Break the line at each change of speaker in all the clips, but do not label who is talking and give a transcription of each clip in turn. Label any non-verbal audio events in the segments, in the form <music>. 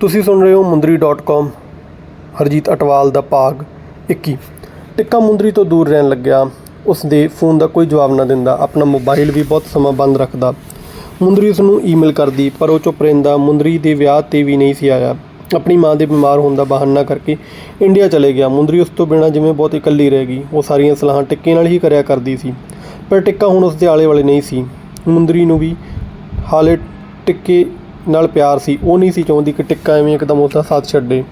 ਤੁਸੀਂ ਸੁਣ ਰਹੇ ਹੋ ਮੁੰਦਰੀ.com ਹਰਜੀਤ ਅਟਵਾਲ ਦਾ ਭਾਗ 21 ਟਿੱਕਾ ਮੁੰਦਰੀ ਤੋਂ ਦੂਰ ਰਹਿਣ ਲੱਗਿਆ। ਉਸ ਦੇ ਫੋਨ ਦਾ ਕੋਈ ਜਵਾਬ ਨਾ ਦਿੰਦਾ। ਆਪਣਾ ਮੋਬਾਈਲ ਵੀ ਬਹੁਤ ਸਮਾਂ ਬੰਦ ਰੱਖਦਾ। ਮੁੰਦਰੀ ਉਸ ਨੂੰ ਈਮੇਲ ਕਰਦੀ, ਪਰ ਉਹ ਚੁੱਪ ਰਹਿੰਦਾ। ਮੁੰਦਰੀ ਦੇ ਵਿਆਹ ਤੇ ਵੀ ਨਹੀਂ ਸੀ ਆਇਆ। ਆਪਣੀ ਮਾਂ ਦੇ ਬਿਮਾਰ ਹੋਣ ਦਾ ਬਹਾਨਾ ਕਰਕੇ ਇੰਡੀਆ ਚਲੇ ਗਿਆ। ਮੁੰਦਰੀ ਉਸ ਤੋਂ ਬਿਨਾਂ ਜਿਵੇਂ ਬਹੁਤ ਇਕੱਲੀ ਰਹਿ ਗਈ। ਉਹ ਸਾਰੀਆਂ ਸਲਾਹਾਂ ਟਿੱਕੇ ਨਾਲ ਹੀ ਕਰਿਆ ਕਰਦੀ ਸੀ। ਪਰ ਟਿੱਕਾ ਹੁਣ ਉਸ ਦੇ ਆਲੇ ਵਾਲੇ ਨਹੀਂ ਸੀ। ਮੁੰਦਰੀ ਨੂੰ ਵੀ ਹਾਲੇ ਟਿੱਕੇ ਨਾਲ ਪਿਆਰ ਸੀ, ਉਹ ਨਹੀਂ ਸੀ ਚਾਹੁੰਦੀ ਕਿ ਟਿੱਕਾ ਐਵੇਂ ਇੱਕਦਮ ਉਸਦਾ ਸਾਥ ਛੱਡੇ।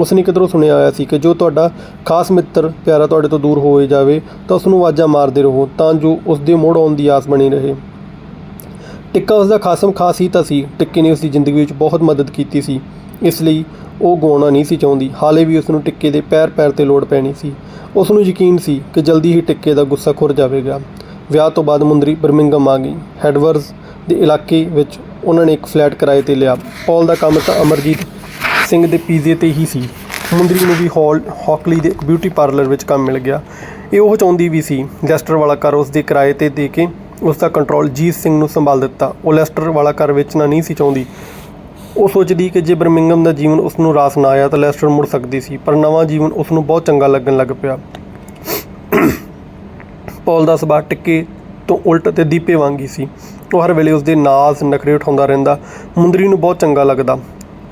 ਉਸਨੇ ਕਿਧਰੋਂ ਸੁਣਿਆ ਆਇਆ ਸੀ ਕਿ ਜੋ ਤੁਹਾਡਾ ਖਾਸ ਮਿੱਤਰ ਪਿਆਰਾ ਤੁਹਾਡੇ ਤੋਂ ਦੂਰ ਹੋਏ ਜਾਵੇ, ਤਾਂ ਉਸ ਨੂੰ ਆਵਾਜ਼ਾਂ ਮਾਰਦੇ ਰਹੋ, ਤਾਂ ਜੋ ਉਸ ਦੇ ਮੋੜ ਆਉਣ ਦੀ ਆਸ ਬਣੀ ਰਹੇ। ਟਿੱਕਾ ਉਸ ਦਾ ਖਾਸਮ ਖਾਸ ਹੀ ਤਾਂ ਸੀ, ਟਿੱਕੇ ਨੇ ਉਸ ਦੀ ਜ਼ਿੰਦਗੀ ਵਿੱਚ ਬਹੁਤ ਮਦਦ ਕੀਤੀ ਸੀ। ਇਸ ਲਈ ਉਹ ਗਾਉਣਾ ਨਹੀਂ ਸੀ ਚਾਹੁੰਦੀ, ਹਾਲੇ ਵੀ ਉਸ ਨੂੰ ਟਿੱਕੇ ਦੇ ਪੈਰ ਪੈਰ ਤੇ ਲੋੜ ਪੈਣੀ ਸੀ। ਉਸ ਨੂੰ ਯਕੀਨ ਸੀ ਕਿ ਜਲਦੀ ਹੀ ਟਿੱਕੇ ਦਾ ਗੁੱਸਾ ਖੁਰ ਜਾਵੇਗਾ। ਵਿਆਹ ਤੋਂ ਬਾਅਦ ਮੁੰਦਰੀ ਬਰਮਿੰਗਮ ਆ ਗਈ। ਹੈਡਵਰਜ਼ ਦੇ ਇਲਾਕੇ ਵਿੱਚ ਉਹਨਾਂ ਨੇ ਇੱਕ ਫਲੈਟ ਕਿਰਾਏ ਤੇ ਲਿਆ। ਪੌਲ ਦਾ ਕੰਮ ਤਾਂ ਅਮਰਜੀਤ ਸਿੰਘ ਦੇ ਪੀਜ਼ੇ ਤੇ ਹੀ ਸੀ। ਮੁੰਦਰੀ ਨੂੰ ਵੀ ਹਾਲ, ਹੌਕਲੀ ਦੇ ਇੱਕ ਬਿਊਟੀ ਪਾਰਲਰ ਵਿੱਚ ਕੰਮ ਮਿਲ ਗਿਆ। ਇਹ ਉਹ ਚਾਹੁੰਦੀ ਵੀ ਸੀ ਲੈਸਟਰ ਵਾਲਾ ਘਰ ਉਸ ਦੇ ਕਿਰਾਏ ਤੇ ਦੇ ਕੇ ਉਸ ਦਾ ਕੰਟਰੋਲ ਜੀਤ ਸਿੰਘ ਨੂੰ ਸੰਭਾਲ ਦਿੱਤਾ। ਉਹ ਲੈਸਟਰ ਵਾਲਾ ਘਰ ਵੇਚਣਾ ਨਹੀਂ ਸੀ ਚਾਹੁੰਦੀ। ਉਹ ਸੋਚਦੀ ਕਿ ਜੇ ਬਰਮਿੰਗਮ ਦਾ ਜੀਵਨ ਉਸ ਨੂੰ ਰਾਸ ਨਾ ਆਇਆ ਤਾਂ ਲੈਸਟਰ ਮੁੜ ਸਕਦੀ ਸੀ, ਪਰ ਨਵਾਂ ਜੀਵਨ ਉਸ ਨੂੰ ਬਹੁਤ ਚੰਗਾ ਲੱਗਣ ਲੱਗ ਪਿਆ। ਪੌਲ ਦਾ ਸੁਭਾਅ ਟਿੱਕੇ ਤੋਂ ਉਲਟ ਤੇ ਦੀਪੇ ਵਾਂਗੀ ਸੀ। ਉਹ ਹਰ ਵੇਲੇ ਉਸ ਦੇ ਨਾਜ਼ ਨਖਰੇ ਉਠਾਉਂਦਾ ਰਹਿੰਦਾ। ਮੁੰਦਰੀ ਨੂੰ ਬਹੁਤ ਚੰਗਾ ਲੱਗਦਾ।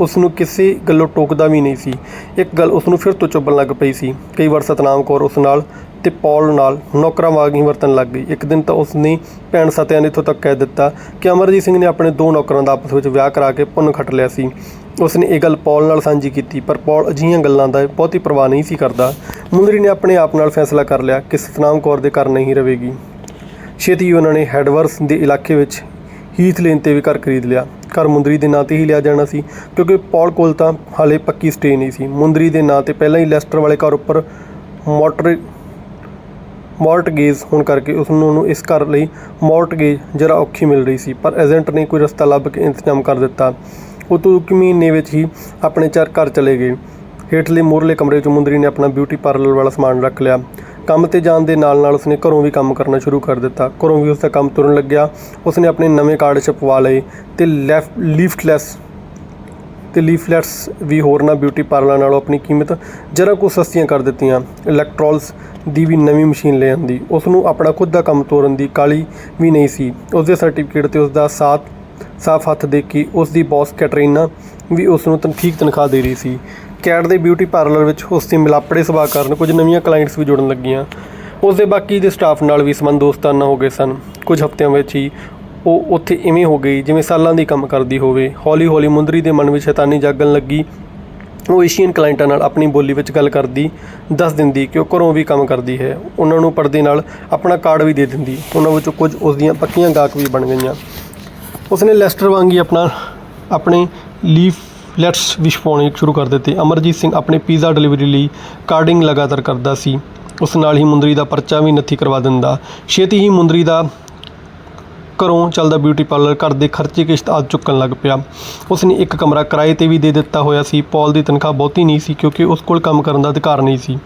ਉਸ ਨੂੰ ਕਿਸੇ ਗੱਲੋਂ ਟੋਕਦਾ ਵੀ ਨਹੀਂ ਸੀ। ਇੱਕ ਗੱਲ ਉਸ ਨੂੰ ਫਿਰ ਤੋਂ ਚੁੱਭਣ ਲੱਗ ਪਈ ਸੀ। ਕਈ ਵਾਰ ਸਤਨਾਮ ਕੌਰ ਉਸ ਨਾਲ ਤੇ ਪੌਲ ਨਾਲ ਨੌਕਰਾਂ ਵਾਂਗ ਹੀ ਵਰਤਣ ਲੱਗ ਗਈ। ਇੱਕ ਦਿਨ ਤਾਂ ਉਸ ਨੇ ਭੈਣ ਸਤਿਆ ਨੇ ਇੱਥੋਂ ਤੱਕ ਕਹਿ ਦਿੱਤਾ ਕਿ ਅਮਰਜੀਤ ਸਿੰਘ ਨੇ ਆਪਣੇ ਦੋ ਨੌਕਰਾਂ ਦਾ ਆਪਸ ਵਿੱਚ ਵਿਆਹ ਕਰਾ ਕੇ ਪੁੰਨ ਖੱਟ ਲਿਆ ਸੀ। ਉਸ ਨੇ ਇਹ ਗੱਲ ਪੌਲ ਨਾਲ ਸਾਂਝੀ ਕੀਤੀ, ਪਰ ਪੌਲ ਅਜਿਹੀਆਂ ਗੱਲਾਂ ਦਾ ਬਹੁਤੀ ਪਰਵਾਹ ਨਹੀਂ ਸੀ ਕਰਦਾ। ਮੁੰਦਰੀ ਨੇ ਆਪਣੇ ਆਪ ਨਾਲ ਫੈਸਲਾ ਕਰ ਲਿਆ ਕਿ ਸਤਨਾਮ ਕੌਰ ਦੇ ਘਰ ਨਹੀਂ ਰਹੇਗੀ। ਛੇਤੀ ਉਹਨਾਂ ਨੇ ਹੈਡਵਰਸ ਦੇ ਇਲਾਕੇ ਵਿੱਚ ਹੀਥ ਲੇਨ ਤੇ ਵੀ ਘਰ ਖਰੀਦ ਲਿਆ। ਘਰ ਮੁੰਦਰੀ ਦੇ ਨਾਂ ਤੇ ਹੀ ਲਿਆ ਜਾਣਾ ਸੀ, ਕਿਉਂਕਿ ਪੌਲ ਕੋਲ ਤਾਂ ਹਾਲੇ ਪੱਕੀ ਸਟੇ ਨਹੀਂ ਸੀ। ਮੁੰਦਰੀ ਦੇ ਨਾਂ ਤੇ ਪਹਿਲਾਂ ਹੀ ਲੈਸਟਰ ਵਾਲੇ ਘਰ ਉੱਪਰ ਮੋਟਰ ਮੌਰਟਗੇਜ ਹੋਣ ਕਰਕੇ ਉਸ ਨੂੰ ਇਸ ਘਰ ਲਈ ਮੌਰਟਗੇਜ ਜਰਾ ਔਖੀ ਮਿਲ ਰਹੀ ਸੀ, ਪਰ ਏਜੰਟ ਨੇ ਕੋਈ ਰਸਤਾ ਲੱਭ ਕੇ ਇੰਤਜ਼ਾਮ ਕਰ ਦਿੱਤਾ। ਉਹ ਤੋਂ ਇੱਕ ਮਹੀਨੇ ਵਿੱਚ ਹੀ ਆਪਣੇ ਚਾਰ ਘਰ ਚਲੇ ਗਏ। ਹੇਠਲੇ ਮੂਰਲੇ ਕਮਰੇ 'ਚ ਮੁੰਦਰੀ ਨੇ ਆਪਣਾ ਬਿਊਟੀ ਪਾਰਲਰ ਵਾਲਾ ਸਮਾਨ ਰੱਖ ਲਿਆ। ਕੰਮ ਤੇ ਜਾਣ ਦੇ ਨਾਲ ਨਾਲ ਉਸਨੇ ਘਰੋਂ ਵੀ ਕੰਮ ਕਰਨਾ ਸ਼ੁਰੂ ਕਰ ਦਿੱਤਾ। ਘਰੋਂ ਵੀ ਉਸਦਾ ਕੰਮ ਤੁਰਨ ਲੱਗਿਆ। ਉਸਨੇ ਆਪਣੇ ਨਵੇਂ ਕਾਰਡ ਛਪਵਾ ਲਏ ਤੇ ਲੈਫ ਲੀਫਟਲੈਸ ਤੇ ਲੀਫਲੈਟਸ ਵੀ ਹੋਰਨਾਂ ਬਿਊਟੀ ਪਾਰਲਰਾਂ ਨਾਲੋਂ ਆਪਣੀ ਕੀਮਤ ਜਰਾ ਕੁ ਸਸਤੀਆਂ ਕਰ ਦਿੱਤੀਆਂ। ਇਲੈਕਟ੍ਰੋਲਸ ਦੀ ਵੀ ਨਵੀਂ ਮਸ਼ੀਨ ਲੈ ਆਂਦੀ। ਉਸ ਨੂੰ ਆਪਣਾ ਖੁਦ ਦਾ ਕੰਮ ਤੋਰਨ ਦੀ ਕਾਲੀ ਵੀ ਨਹੀਂ ਸੀ। ਉਸ ਦੇ ਸਰਟੀਫਿਕੇਟ ਤੇ ਉਸ ਦਾ ਸਾਥ, ਸਾਫ਼ ਹੱਥ ਦੇ ਕੇ ਉਸ ਦੀ ਬੌਸ ਕੈਟਰੀਨਾ ਵੀ ਉਸ ਨੂੰ ਤਨ, ਠੀਕ ਤਨਖਾਹ ਦੇ ਰਹੀ ਸੀ। ਕੈਟ ਦੇ ਬਿਊਟੀ ਪਾਰਲਰ ਵਿੱਚ ਉਸ ਮਿਲਾਪੜੇ ਸੁਭਾਅ ਕਾਰਨ ਕੁਝ ਨਵੀਆਂ ਕਲਾਇੰਟਸ ਵੀ ਜੁੜਨ ਲੱਗੀਆਂ। ਉਸ ਦੇ ਬਾਕੀ ਦੇ ਸਟਾਫ ਨਾਲ ਵੀ ਸੰਬੰਧ ਦੋਸਤਾਨਾ ਹੋ ਗਏ ਸਨ। ਕੁਝ ਹਫ਼ਤਿਆਂ ਵਿੱਚ ਹੀ ਉਹ ਉੱਥੇ ਇਵੇਂ ਹੋ ਗਈ ਜਿਵੇਂ ਸਾਲਾਂ ਦੀ ਕੰਮ ਕਰਦੀ ਹੋਵੇ। ਹੌਲੀ ਹੌਲੀ ਮੁੰਦਰੀ ਦੇ ਮਨ ਵਿੱਚ ਸ਼ੈਤਾਨੀ ਜਾਗਣ ਲੱਗੀ। ਉਹ ਏਸ਼ੀਅਨ ਕਲਾਇੰਟਾਂ ਨਾਲ ਆਪਣੀ ਬੋਲੀ ਵਿੱਚ ਗੱਲ ਕਰਦੀ, ਦੱਸ ਦਿੰਦੀ ਕਿ ਉਹ ਘਰੋਂ ਵੀ ਕੰਮ ਕਰਦੀ ਹੈ। ਉਹਨਾਂ ਨੂੰ ਪਰਦੇ ਨਾਲ ਆਪਣਾ ਕਾਰਡ ਵੀ ਦੇ ਦਿੰਦੀ। ਉਹਨਾਂ ਵਿੱਚੋਂ ਕੁਝ ਉਸ ਦੀਆਂ ਪੱਕੀਆਂ ਗਾਹਕ ਵੀ ਬਣ ਗਈਆਂ। ਉਸਨੇ ਲੈਸਟਰ ਵਾਂਗ ਹੀ ਆਪਣਾ, ਆਪਣੇ ਲੈਟਸ ਵਿਸ਼ ਪਾਉਣੇ ਸ਼ੁਰੂ ਕਰ ਦਿੱਤੇ। ਅਮਰਜੀਤ ਸਿੰਘ ਆਪਣੇ ਪੀਜ਼ਾ ਡਿਲੀਵਰੀ ਲਈ ਕਾਰਡਿੰਗ ਲਗਾਤਾਰ ਕਰਦਾ ਸੀ। ਉਸ ਨਾਲ ਹੀ ਮੁੰਦਰੀ ਦਾ ਪਰਚਾ ਵੀ ਨੱਥੀ ਕਰਵਾ ਦਿੰਦਾ। ਛੇਤੀ ਹੀ ਮੁੰਦਰੀ ਦਾ ਘਰੋਂ ਚੱਲਦਾ ਬਿਊਟੀ ਪਾਰਲਰ ਘਰ ਦੇ ਖਰਚੇ ਕਿਸ਼ਤ ਆਦ ਚੁੱਕਣ ਲੱਗ ਪਿਆ। ਉਸ ਨੇ ਇੱਕ ਕਮਰਾ ਕਿਰਾਏ ਤੇ ਵੀ ਦੇ ਦਿੱਤਾ ਹੋਇਆ ਸੀ। ਪੌਲ ਦੀ ਤਨਖਾਹ ਬਹੁਤੀ ਨਹੀਂ ਸੀ ਕਿਉਂਕਿ ਉਸ ਕੋਲ ਕੰਮ ਕਰਨ ਦਾ ਅਧਿਕਾਰ ਨਹੀਂ ਸੀ।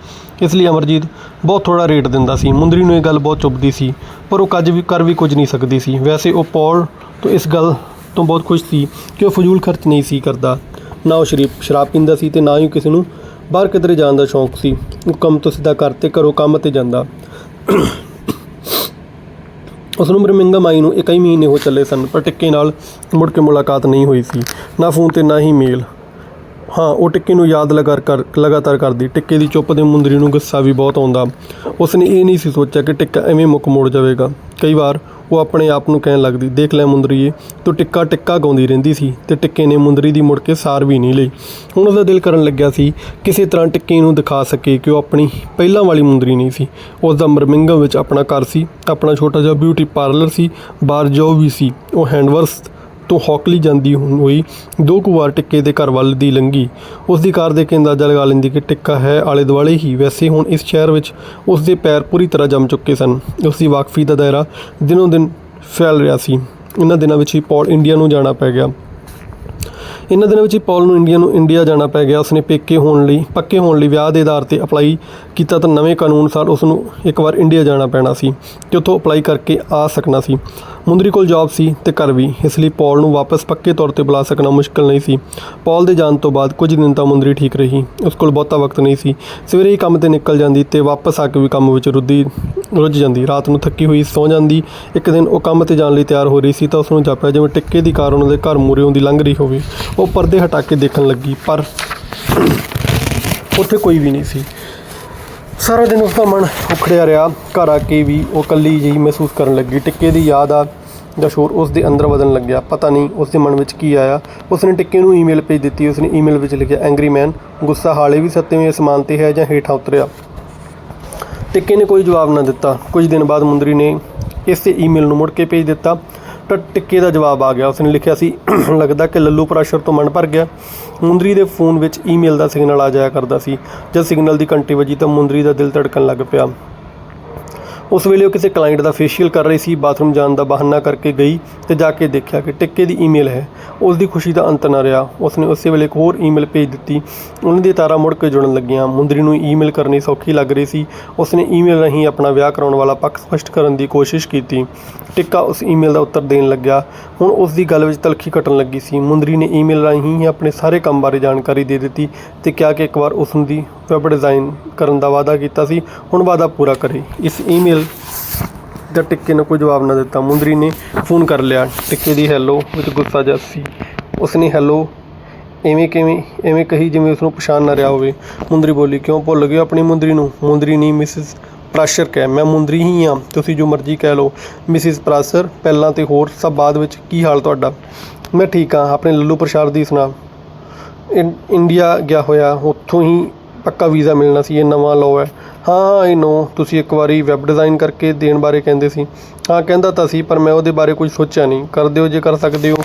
ਇਸ ਲਈ ਅਮਰਜੀਤ ਬਹੁਤ ਥੋੜਾ ਰੇਟ ਦਿੰਦਾ ਸੀ। ਮੁੰਦਰੀ ਨੂੰ ਇਹ ਗੱਲ ਬਹੁਤ ਚੁੱਭਦੀ ਸੀ, ਪਰ ਉਹ ਕੱਜ ਵੀ ਕਰ ਵੀ ਕੁਝ ਨਹੀਂ ਸਕਦੀ ਸੀ। ਵੈਸੇ ਉਹ ਪੌਲ ਤੋਂ ਇਸ ਗੱਲ ਤੋਂ ਬਹੁਤ ਖੁਸ਼ ਸੀ ਕਿ ਉਹ ਫਜ਼ੂਲ ਖਰਚ ਨਹੀਂ ਸੀ ਕਰਦਾ। ਨਾ ਉਹ ਸ਼ਰੀਫ ਸ਼ਰਾਬ ਪੀਂਦਾ ਸੀ ਤੇ ਨਾ ਹੀ ਕਿਸੇ ਨੂੰ ਬਾਹਰ ਕਿਧਰੇ ਜਾਣ ਦਾ ਸ਼ੌਂਕ ਸੀ। ਉਹ ਕੰਮ ਤੋਂ ਸਿੱਧਾ ਘਰ ਤੇ ਘਰੋਂ ਕੰਮ ਤੇ ਜਾਂਦਾ। ਉਸ ਨੂੰ ਬਰਮਿੰਗਮ ਆਈ ਨੂੰ ਕਈ ਮਹੀਨੇ ਹੋ ਚੱਲੇ ਸਨ, ਪਰ ਟਿੱਕੇ ਨਾਲ ਮੁੜ ਕੇ ਮੁਲਾਕਾਤ ਨਹੀਂ ਹੋਈ ਸੀ। ਨਾ ਫੋਨ ਤੇ ਨਾ ਹੀ ਮੇਲ। ਹਾਂ, ਉਹ ਟਿੱਕੇ ਨੂੰ ਯਾਦ ਲਗਾ ਕਰ ਲਗਾਤਾਰ ਕਰਦੀ। ਟਿੱਕੇ ਦੀ ਚੁੱਪ ਦੇ ਮੁੰਦਰੀ ਨੂੰ ਗੁੱਸਾ ਵੀ ਬਹੁਤ ਆਉਂਦਾ। ਉਸ ਨੇ ਇਹ ਨਹੀਂ ਸੀ ਸੋਚਿਆ ਕਿ ਟਿੱਕਾ ਐਵੇਂ ਮੁੱਕ ਮੋੜ ਜਾਵੇਗਾ। ਕਈ ਵਾਰ ਉਹ ਆਪਣੇ ਆਪ ਨੂੰ ਕਹਿਣ ਲੱਗਦੀ, ਦੇਖ ਲੈ ਮੁੰਦਰੀਏ, ਤੂੰ ਟਿੱਕਾ ਟਿੱਕਾ ਗਾਉਂਦੀ ਰਹਿੰਦੀ ਸੀ ਤੇ ਟਿੱਕੇ ਨੇ ਮੁੰਦਰੀ ਦੀ ਮੁੜ ਕੇ ਸਾਰ ਵੀ ਨਹੀਂ ਲਈ। ਹੁਣ ਉਹਦਾ ਦਿਲ ਕਰਨ ਲੱਗਿਆ ਸੀ, ਕਿਸੇ ਤਰ੍ਹਾਂ ਟਿੱਕੇ ਨੂੰ ਦਿਖਾ ਸਕੇ ਕਿ ਉਹ ਆਪਣੀ ਪਹਿਲਾਂ ਵਾਲੀ ਮੁੰਦਰੀ ਨਹੀਂ ਸੀ। ਉਸ ਦਾ ਬਰਮਿੰਗਮ ਵਿੱਚ ਆਪਣਾ ਘਰ ਸੀ, ਆਪਣਾ ਛੋਟਾ ਜਿਹਾ ਬਿਊਟੀ ਪਾਰਲਰ ਸੀ ਬਾਰ ਜੋ ਵੀ ਸੀ, ਉਹ ਹੈਂਡਵਰਸ ਤੋਂ ਹੌਕਲੀ ਜਾਂਦੀ ਹੋਈ। ਦੋ ਕੁ ਵਾਰ ਟਿੱਕੇ ਦੇ ਘਰ ਵੱਲ ਦੀ ਲੰਗੀ ਉਸ ਦੀ ਕਾਰ ਦੇ ਕੇ ਅੰਦਾਜ਼ਾ ਲਗਾ ਲੈਂਦੀ ਕਿ ਟਿੱਕਾ ਹੈ, ਆਲੇ ਦੁਆਲੇ ਹੀ। ਵੈਸੇ ਹੁਣ ਇਸ ਸ਼ਹਿਰ ਵਿੱਚ ਉਸ ਦੇ ਪੈਰ ਪੂਰੀ ਤਰ੍ਹਾਂ ਜੰਮ ਚੁੱਕੇ ਸਨ। ਉਸ ਦੀ ਵਾਕਫੀ ਦਾ ਦਾਇਰਾ ਦਿਨੋਂ ਦਿਨ ਫੈਲ ਰਿਹਾ ਸੀ। ਇਹਨਾਂ ਦਿਨਾਂ ਵਿੱਚ ਹੀ ਪੌਲ ਇੰਡੀਆ ਨੂੰ ਜਾਣਾ ਪੈ ਗਿਆ। ਇਹਨਾਂ ਦਿਨਾਂ ਵਿੱਚ ਹੀ ਪੌਲ ਨੂੰ ਇੰਡੀਆ ਨੂੰ, ਇੰਡੀਆ ਜਾਣਾ ਪੈ ਗਿਆ। ਉਸਨੇ ਪੇਕੇ ਹੋਣ ਲਈ, ਪੱਕੇ ਹੋਣ ਲਈ ਵਿਆਹ ਦੇ ਆਧਾਰ ਤੇ ਅਪਲਾਈ ਕੀਤਾ ਤਾਂ ਨਵੇਂ ਕਾਨੂੰਨ ਸਾਲ ਉਸ ਨੂੰ ਇੱਕ ਵਾਰ ਇੰਡੀਆ ਜਾਣਾ ਪੈਣਾ ਸੀ ਤੇ ਉੱਥੋਂ ਅਪਲਾਈ ਕਰਕੇ ਆ ਸਕਣਾ ਸੀ। ਮੁੰਦਰੀ ਕੋਲ ਜੌਬ ਸੀ ਤੇ ਘਰ ਵੀ, ਇਸ ਲਈ ਪੌਲ ਨੂੰ ਵਾਪਸ ਪੱਕੇ ਤੌਰ ਤੇ ਬੁਲਾ ਸਕਣਾ ਮੁਸ਼ਕਲ ਨਹੀਂ ਸੀ। ਪੌਲ ਦੇ ਜਾਣ ਤੋਂ ਬਾਅਦ ਕੁਝ ਦਿਨ ਤਾਂ ਮੁੰਦਰੀ ਠੀਕ ਰਹੀ, ਉਸ ਕੋਲ ਬਹੁਤਾ ਵਕਤ ਨਹੀਂ ਸੀ। ਸਵੇਰੇ ਹੀ ਕੰਮ ਤੇ ਨਿਕਲ ਜਾਂਦੀ ਤੇ ਵਾਪਸ ਆ ਕੇ ਵੀ ਕੰਮ ਵਿੱਚ ਰੁੱਝੀ ਰੁੱਝ ਜਾਂਦੀ। ਰਾਤ ਨੂੰ ਥੱਕੀ ਹੋਈ ਸੌਂ ਜਾਂਦੀ। ਇੱਕ ਦਿਨ ਉਹ ਕੰਮ ਤੇ ਜਾਣ ਲਈ ਤਿਆਰ ਹੋ ਰਹੀ ਸੀ ਤਾਂ ਉਸ ਨੂੰ ਜਾਪਿਆ ਜਿਵੇਂ ਟਿੱਕੇ ਦੀ ਕਾਰ ਉਹਨਾਂ ਦੇ ਘਰ ਮੂਹਰੇ ਦੀ ਲੰਘ ਰਹੀ ਹੋਵੇ। ਉਹ ਪਰਦੇ ਹਟਾ ਕੇ ਦੇਖਣ ਲੱਗੀ, ਪਰ ਉੱਥੇ ਕੋਈ ਵੀ ਨਹੀਂ ਸੀ। ਸਾਰਾ ਦਿਨ ਉਸਦਾ ਮਨ ਉਖੜਿਆ ਰਿਹਾ। ਘਰ ਆ ਕੇ ਵੀ ਉਹ ਇਕੱਲੀ ਜਿਹੀ ਮਹਿਸੂਸ ਕਰਨ ਲੱਗੀ। ਟਿੱਕੇ ਦੀ ਯਾਦ ਆ ਦਾ ਸ਼ੋਰ ਉਸ ਦੇ ਅੰਦਰ ਵਧਣ ਲੱਗਿਆ, ਪਤਾ ਨਹੀਂ ਉਸ ਦੇ ਮਨ ਵਿੱਚ ਕੀ ਆਇਆ। ਉਸਨੇ ਟਿੱਕੇ ਨੂੰ ਈਮੇਲ ਭੇਜ ਦਿੱਤੀ। ਉਸਨੇ ਈਮੇਲ ਵਿੱਚ ਲਿਖਿਆ ਐਂਗਰੀ ਮੈਨ ਗੁੱਸਾ ਹਾਲੇ ਵੀ ਸੱਤਵੇਂ ਅਸਮਾਨ ਤੇ ਹੈ ਜਾਂ ਹੇਠਾਂ ਉਤਰਿਆ? ਟਿੱਕੇ ਨੇ ਕੋਈ ਜਵਾਬ ਨਾ ਦਿੱਤਾ। ਕੁਝ ਦਿਨ ਬਾਅਦ ਮੁੰਦਰੀ ਨੇ ਇਸੇ ਈਮੇਲ ਨੂੰ ਮੁੜ ਕੇ ਭੇਜ ਦਿੱਤਾ। ਤਾਂ ਟਿੱਕੇ ਦਾ ਜਵਾਬ ਆ ਗਿਆ। ਉਸਨੇ ਲਿਖਿਆ ਸੀ, <clears throat> ਲੱਗਦਾ ਕਿ ਲੱਲੂ ਪ੍ਰੈਸ਼ਰ ਤੋਂ ਮਨ ਭਰ ਗਿਆ। ਮੁੰਦਰੀ ਦੇ ਫੋਨ ਵਿੱਚ ਈਮੇਲ ਦਾ ਸਿਗਨਲ ਆ ਜਾਇਆ ਕਰਦਾ ਸੀ। ਜਦ ਸਿਗਨਲ ਦੀ ਘੰਟੀ ਵੱਜੀ ਤਾਂ ਮੁੰਦਰੀ ਦਾ ਦਿਲ ਧੜਕਣ ਲੱਗ ਪਿਆ। ਉਸ ਵੇਲੇ ਉਹ ਕਿਸੇ ਕਲਾਇੰਟ ਦਾ ਫੇਸ਼ੀਅਲ ਕਰ ਰਹੀ ਸੀ ਬਾਥਰੂਮ ਜਾਣ ਦਾ ਬਹਾਨਾ ਕਰਕੇ ਗਈ ਤੇ ਜਾ ਕੇ ਦੇਖਿਆ ਕਿ ਟਿੱਕੇ ਦੀ ਈਮੇਲ ਹੈ। ਉਸ ਦੀ ਖੁਸ਼ੀ ਦਾ ਅੰਤ ਨਾ ਰਿਹਾ। ਉਸਨੇ ਉਸੇ ਵੇਲੇ ਇੱਕ ਹੋਰ ਈਮੇਲ ਭੇਜ ਦਿੱਤੀ। ਉਹਨਾਂ ਦੀ ਤਾਰਾਂ ਮੁੜ ਕੇ ਜੁੜਨ ਲੱਗੀਆਂ। ਮੁੰਦਰੀ ਨੂੰ ਈਮੇਲ ਕਰਨੀ ਸੌਖੀ ਲੱਗ ਰਹੀ ਸੀ। ਉਸਨੇ ਈਮੇਲ ਰਾਹੀਂ ਆਪਣਾ ਵਿਆਹ ਕਰਾਉਣ ਵਾਲਾ ਪੱਖ ਸਪਸ਼ਟ ਕਰਨ ਦੀ ਕੋਸ਼ਿਸ਼ ਕੀਤੀ। ਟਿੱਕਾ ਉਸ ਈਮੇਲ ਦਾ ਉੱਤਰ ਦੇਣ ਲੱਗਿਆ। ਹੁਣ ਉਸ ਦੀ ਗੱਲ ਵਿੱਚ ਤਲਖੀ ਘਟਣ ਲੱਗੀ ਸੀ। ਮੁੰਦਰੀ ਨੇ ਈਮੇਲ ਰਾਹੀਂ ਹੀ ਆਪਣੇ ਸਾਰੇ ਕੰਮ ਬਾਰੇ ਜਾਣਕਾਰੀ ਦੇ ਦਿੱਤੀ ਤੇ ਕਿਹਾ ਕਿ ਇੱਕ ਵਾਰ ਉਸ ਦੀ ਵੈਬ ਡਿਜ਼ਾਈਨ ਕਰਨ ਦਾ ਵਾਅਦਾ ਕੀਤਾ ਸੀ। ਹੁਣ ਵਾਅਦਾ ਪੂਰਾ ਕਰੇ। ਇਸ ਈਮੇਲ ਦਾ ਟਿੱਕੇ ਨੇ ਕੋਈ ਜਵਾਬ ਨਾ ਦਿੱਤਾ। ਮੁੰਦਰੀ ਨੇ ਫੋਨ ਕਰ ਲਿਆ। ਟਿੱਕੇ ਦੀ ਹੈਲੋ ਵਿੱਚ ਗੁੱਸਾ ਜਿਹਾ ਸੀ। ਉਸਨੇ ਹੈਲੋ ਐਵੇਂ ਕਿਵੇਂ, ਐਵੇਂ ਕਹੀ ਜਿਵੇਂ ਉਸ ਨੂੰ ਪਛਾਣ ਨਾ ਰਿਹਾ ਹੋਵੇ। ਮੁੰਦਰੀ ਬੋਲੀ, ਕਿਉਂ ਭੁੱਲ ਗਏ ਹੋ ਆਪਣੀ ਮੁੰਦਰੀ ਨੂੰ? ਮੁੰਦਰੀ ਨਹੀਂ ਮਿਸਿਸ ਪ੍ਰਾਸ਼ਰ ਕਹਿ, ਮੈਂ ਮੁੰਦਰੀ ਹੀ ਹਾਂ। ਤੁਸੀਂ ਜੋ ਮਰਜ਼ੀ ਕਹਿ ਲਓ। ਮਿਸਿਸ ਪ੍ਰਾਸ਼ਰ ਪਹਿਲਾਂ ਤੇ ਹੋਰ ਸਭ ਬਾਅਦ ਵਿੱਚ, ਕੀ ਹਾਲ ਤੁਹਾਡਾ? ਮੈਂ ਠੀਕ ਹਾਂ। ਆਪਣੇ ਲੱਲੂ ਪ੍ਰਸ਼ਾਦ ਦੀ ਸੁਣਾ। ਇੰਡੀਆ ਗਿਆ ਹੋਇਆ। ਉੱਥੋਂ ਹੀ ਪੱਕਾ ਵੀਜ਼ਾ ਮਿਲਣਾ ਸੀ, ਇਹ ਨਵਾਂ ਲਾਅ ਹੈ। ਹਾਂ ਆਈ ਨੋ ਤੁਸੀਂ ਇੱਕ ਵਾਰੀ ਵੈਬ ਡਿਜ਼ਾਈਨ ਕਰਕੇ ਦੇਣ ਬਾਰੇ ਕਹਿੰਦੇ ਸੀ। ਹਾਂ, ਕਹਿੰਦਾ ਤਾਂ ਸੀ, ਪਰ ਮੈਂ ਉਹਦੇ ਬਾਰੇ ਕੁਝ ਸੋਚਿਆ ਨਹੀਂ। ਕਰ ਦਿਓ, ਜੇ ਕਰ ਸਕਦੇ ਹੋ।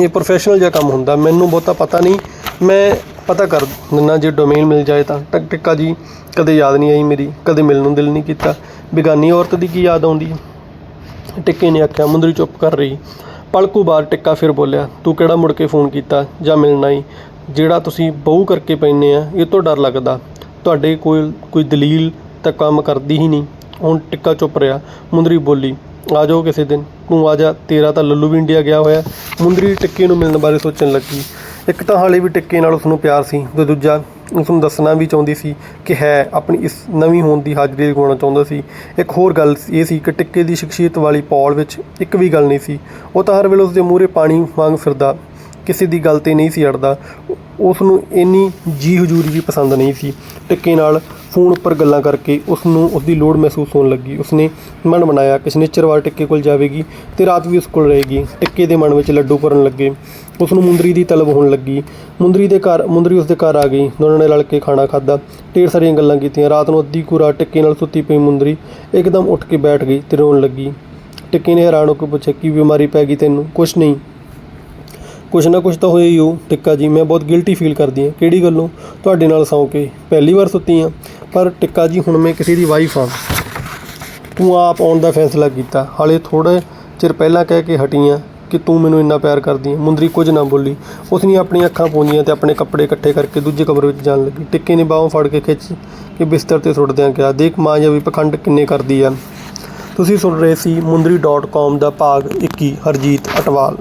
ਇਹ ਪ੍ਰੋਫੈਸ਼ਨਲ ਜਿਹਾ ਕੰਮ ਹੁੰਦਾ, ਮੈਨੂੰ ਬਹੁਤਾ ਪਤਾ ਨਹੀਂ। ਮੈਂ ਪਤਾ ਕਰ ਦਿੰਦਾ, ਜੇ ਡੋਮੇਨ ਮਿਲ ਜਾਏ ਤਾਂ। ਟਕ, ਟਿੱਕਾ ਜੀ, ਕਦੇ ਯਾਦ ਨਹੀਂ ਆਈ ਮੇਰੀ, ਕਦੇ ਮਿਲਣ ਨੂੰ ਦਿਲ ਨਹੀਂ ਕੀਤਾ। ਬਿਗਾਨੀ ਔਰਤ ਦੀ ਕੀ ਯਾਦ ਆਉਂਦੀ? ਟਿੱਕੇ ਨੇ ਆਖਿਆ, ਮੁੰਦਰੀ ਚੁੱਪ ਕਰ ਰਹੀ। ਪਲਕੂ ਬਾਅਦ ਟਿੱਕਾ ਫਿਰ ਬੋਲਿਆ, ਤੂੰ ਕਿਹੜਾ ਮੁੜ ਕੇ ਫੋਨ ਕੀਤਾ ਜਾਂ ਮਿਲਣਾ ਹੀ ਜਿਹੜਾ ਤੁਸੀਂ ਬਹੁ ਕਰਕੇ ਪੈਂਦੇ ਆ, ਇਹ ਤੋਂ ਡਰ ਲੱਗਦਾ। ਤੁਹਾਡੇ ਕੋਲ ਕੋਈ ਦਲੀਲ ਤਾਂ ਕੰਮ ਕਰਦੀ ਹੀ ਨਹੀਂ। ਹੁਣ ਟਿੱਕਾ ਚੁੱਪ ਰਿਹਾ। ਮੁੰਦਰੀ ਬੋਲੀ, ਆ ਜਾਓ ਕਿਸੇ ਦਿਨ। ਤੂੰ ਆ ਜਾ। ਤੇਰਾ ਤਾਂ ਲੱਲੂ ਵੀ ਇੰਡੀਆ ਗਿਆ ਹੋਇਆ ਮੁੰਦਰੀ ਟਿੱਕੇ ਨੂੰ ਮਿਲਣ ਬਾਰੇ ਸੋਚਣ ਲੱਗੀ। ਇੱਕ ਤਾਂ ਹਾਲੇ ਵੀ ਟਿੱਕੇ ਨਾਲ ਉਸ ਨੂੰ ਪਿਆਰ ਸੀ ਤੇ ਦੂਜਾ ਉਸ ਨੂੰ ਦੱਸਣਾ ਵੀ ਚਾਹੁੰਦੀ ਸੀ ਕਿ ਹੈ, ਆਪਣੀ ਇਸ ਨਵੀਂ ਹੋਣ ਦੀ ਹਾਜ਼ਰੀ ਲਗਾਉਣਾ ਚਾਹੁੰਦਾ ਸੀ। ਇੱਕ ਹੋਰ ਗੱਲ ਇਹ ਸੀ ਕਿ ਟਿੱਕੇ ਦੀ ਸ਼ਖਸੀਅਤ ਵਾਲੀ ਪੌਲ ਵਿੱਚ ਇੱਕ ਵੀ ਗੱਲ ਨਹੀਂ ਸੀ। ਉਹ ਤਾਂ ਹਰ ਵੇਲੇ ਉਸ ਦੇ ਮੂਹਰੇ ਪਾਣੀ ਵਾਂਗ ਫਿਰਦਾ ਕਿਸੇ ਦੀ ਗੱਲ ਤੇ ਨਹੀਂ ਸੀ ਅੜਦਾ। ਉਸ ਨੂੰ ਇੰਨੀ ਜੀ ਹਜ਼ੂਰੀ ਵੀ ਪਸੰਦ ਨਹੀਂ ਸੀ। ਟਿੱਕੇ ਨਾਲ ਫੋਨ ਉੱਪਰ ਗੱਲਾਂ ਕਰਕੇ ਉਸ ਨੂੰ ਉਸ ਦੀ ਲੋੜ ਮਹਿਸੂਸ ਹੋਣ ਲੱਗੀ। ਉਸਨੇ ਮਨ ਬਣਾਇਆ ਕਿ ਸ਼ਨੀਚਰਵਾਰ ਟਿੱਕੇ ਕੋਲ ਜਾਵੇਗੀ ਤੇ ਰਾਤ ਵੀ ਉਸ ਕੋਲ ਰਹੇਗੀ। ਟਿੱਕੇ ਦੇ ਮਨ ਵਿੱਚ ਲੱਡੂ ਭਰਨ ਲੱਗੇ। ਉਸ ਨੂੰ ਮੁੰਦਰੀ ਦੀ ਤਲਬ ਹੋਣ ਲੱਗੀ। ਮੁੰਦਰੀ ਦੇ ਘਰ, ਮੁੰਦਰੀ ਉਸ ਦੇ ਘਰ ਆ ਗਈ। ਦੋਨਾਂ ਨੇ ਰਲ ਕੇ ਖਾਣਾ ਖਾਦਾ ਢੇਰ ਸਾਰੀਆਂ ਗੱਲਾਂ ਕੀਤੀਆਂ। ਰਾਤ ਨੂੰ ਅੱਧੀ ਕੁ ਰਾਤ ਟਿੱਕੇ ਨਾਲ ਸੁੱਤੀ ਪਈ ਮੁੰਦਰੀ ਇੱਕਦਮ ਉੱਠ ਕੇ ਬੈਠ ਗਈ ਤੇ ਰੋਣ ਲੱਗੀ। ਟਿੱਕੇ ਨੇ ਹੈਰਾਨ ਹੋ ਕੇ ਪੁੱਛਿਆ, ਕੀ ਬਿਮਾਰੀ ਪੈ ਗਈ ਤੈਨੂੰ? ਕੁਛ ਨਹੀਂ। ਕੁਛ ਨਾ ਕੁਛ ਤਾਂ ਹੋਇਆ ਹੀ ਹੋ। ਟਿੱਕਾ ਜੀ, ਮੈਂ ਬਹੁਤ ਗਿਲਟੀ ਫੀਲ ਕਰਦੀ ਹਾਂ। ਕਿਹੜੀ ਗੱਲੋਂ ਤੁਹਾਡੇ ਨਾਲ ਸੌਂ ਕੇ ਪਹਿਲੀ ਵਾਰ ਸੁੱਤੀ ਹਾਂ। ਪਰ ਟਿੱਕਾ ਜੀ, ਹੁਣ ਮੈਂ ਕਿਸੇ ਦੀ ਵਾਈਫ ਹਾਂ। ਤੂੰ ਆਪ ਆਉਣ ਦਾ ਫੈਸਲਾ ਕੀਤਾ। ਹਾਲੇ ਥੋੜਾ ਚਿਰ ਪਹਿਲਾਂ ਕਹਿ ਕੇ ਹਟੀ ਹਾਂ ਕਿ ਤੂੰ ਮੈਨੂੰ ਇੰਨਾ ਪਿਆਰ ਕਰਦੀ ਹੈ। ਮੁੰਦਰੀ ਕੁਝ ਨਾ ਬੋਲੀ। ਉਸਨੇ ਆਪਣੀਆਂ ਅੱਖਾਂ ਪੂੰਝੀਆਂ ਤੇ ਆਪਣੇ ਕੱਪੜੇ ਇਕੱਠੇ ਕਰਕੇ ਦੂਜੇ ਕਮਰੇ ਵਿੱਚ ਜਾਣ ਲੱਗੀ। ਟਿੱਕੇ ਨੇ ਬਾਹੋਂ ਫੜ ਕੇ ਖਿੱਚ ਕੇ ਬਿਸਤਰ ਤੇ ਸੁੱਟਦਿਆਂ ਕਿਹਾ, ਦੇਖ ਮਾਂ ਜਾਂ ਵੀ ਪਖੰਡ ਕਿੰਨੇ ਕਰਦੀ ਆ। ਤੁਸੀਂ ਸੁਣ ਰਹੇ ਸੀ ਮੁੰਦਰੀ.com ਦਾ ਭਾਗ 21 ਹਰਜੀਤ ਅਟਵਾਲ।